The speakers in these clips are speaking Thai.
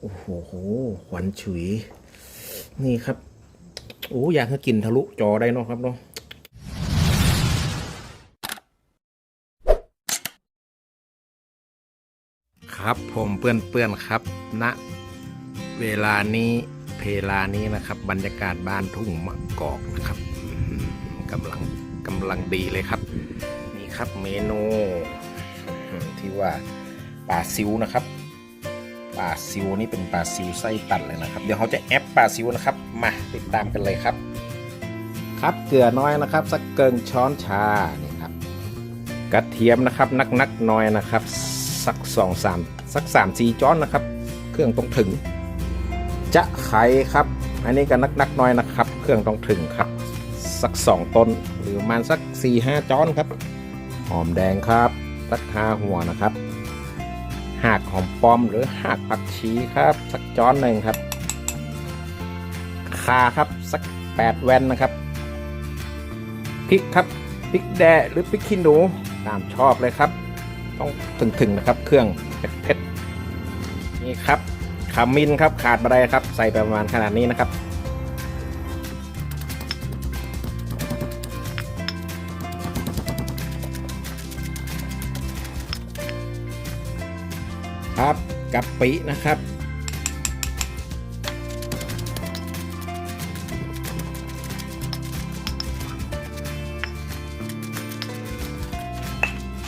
โอ้โหขวัญฉุย นี่ครับโอ้อยากให้กินทะลุจอได้เนาะครับเนาะครับผมเพื่อนๆครับณเวลานี้เพลานี้นะครับ บรรยากาศบ้านทุ่งมะกอกนะครับกำลังกำลังดีเลยครับ นี่ครับเมนูที่ว่าปลาซิวนะครับ ปลาซิวนี่เป็นปลาซิวไส้ตันเลยนะครับ เดี๋ยวเขาจะแอปปลาซิวนะครับ มาติดตามกันเลยครับ ครับเกลือน้อยนะครับ สักเกินช้อนชานี่ครับกระเทียมนะครับนักนักน้อยนะครับ สักสองสามสักสามสี่จ้อนนะครับ เครื่องต้องถึง จะไข่ครับ อันนี้ก็นักนักน้อยนะครับ เครื่องต้องถึงครับ สักสองต้นหรือประมาณสักสี่ห้าจ้อนครับหอมแดงครับสักห้าหัวนะครับ หากหอมป้อมหรือหากผักชีครับ สักจ้อนหนึ่งครับคาครับสักแปดแว่นนะครับพริกครับพริกแดงหรือพริกขี้หนูตามชอบเลยครับ ต้องถึงๆนะครับ เครื่องเผ็ดๆนี่ครับขมิ้นครับขาดบะไรครับ ใส่ไปประมาณขนาดนี้นะครับ ครับกะปินะครับ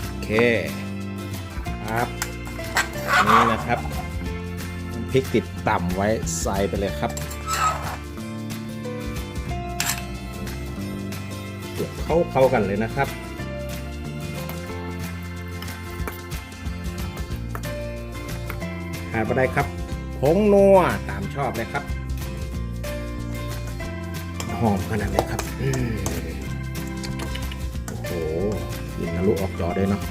โอเคครับนี่นะครับพริกติดต่ำไว้ใส่ไปเลยครับเดี๋ยวเข้าเข้ากันเลยนะครับ ขาดไปได้ครับผงนัวตามชอบเลยครับ หอมขนาดเลยครับอโอ้โหกินทะลุออกจอได้เนาะ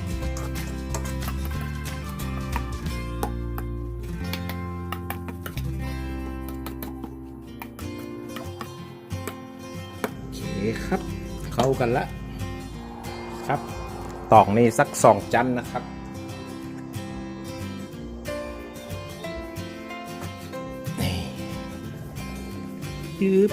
โอเคครับ เข้ากันละครับตอกนี่สักสองจันนะครับ ยืบ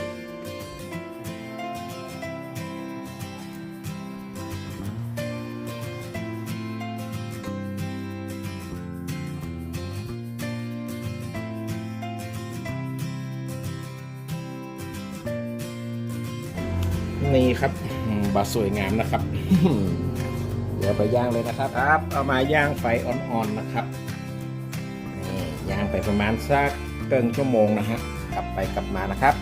นี่ครับอืมบาสวยงามนะครับ เดี๋ยวไปย่างเลยนะครับครับ เอามาย่างไฟอ่อนๆนะครับนี่ย่างไปประมาณสักเกินชั่วโมงนะฮะกลับไปกลับมานะครับ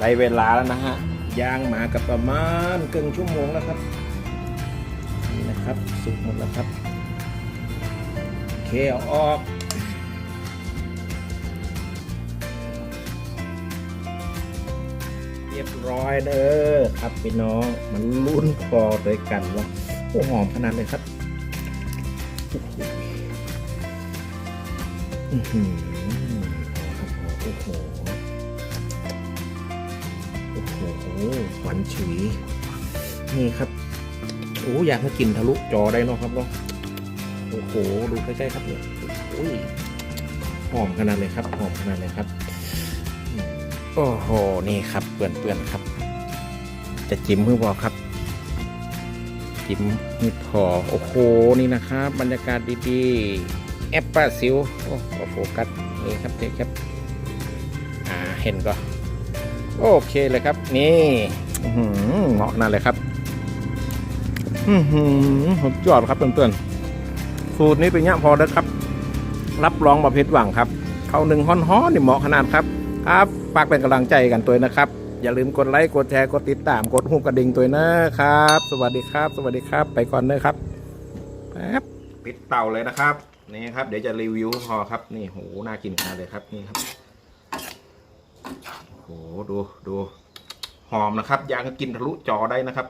ได้เวลาแล้วนะฮะย่างหมากับประมาณเกินชั่วโมงแล้วครับนี่นะครับสุกหมดแล้วครับโอเคเอาออกเรียบร้อยเด้อครับพี่น้องมันลุ้นคอด้วยกันเนาะโอ้หอมขนาดเลยครับโอ้โหอื้อหือโอ้ หวานฉุยนี่ครับโอ้อยากให้กินทะลุจอได้เนาะครับเนาะโอ้โหดูใกล้ๆครับเนี่ยโอ้ยหอมขนาดเลยครับหอมขนาดเลยครับโอ้โหนี่ครับเปื่อนๆครับ จะจิ้มเพื่อพอครับจิ้มให้พอโอ้โหนี่นะครับ บรรยากาศดีๆแอปเปิลซิวโอ้โฟกัสนี่ครับนี่ครับอ่าเห็นก็ โอเคเลยครับ นี่เหมาะนั่นเลยครับอือหือผมยอดครับเพื่อนๆสูตรนี้เป็นเนี้ยพอแล้วครับ รับรองมาเพชรหวังครับ เข้าหนึ่งฮ้อนๆนี่เหมาะขนาดครับครับฝากเป็นกำลังใจกันตัวนะครับ อย่าลืมกดไลค์กดแชร์กดติดตามกดหูกระดิ่งตัวนะครับ สวัสดีครับ สวัสดีครับ ไปก่อนนะครับแป๊บปิดเตาเลยนะครับนี่ครับ เดี๋ยวจะรีวิวพอครับ นี่โหน่ากินขนาดเลยครับนี่ครับ โหดูดูหอมนะครับยากให้กินทะลุจอได้นะครับ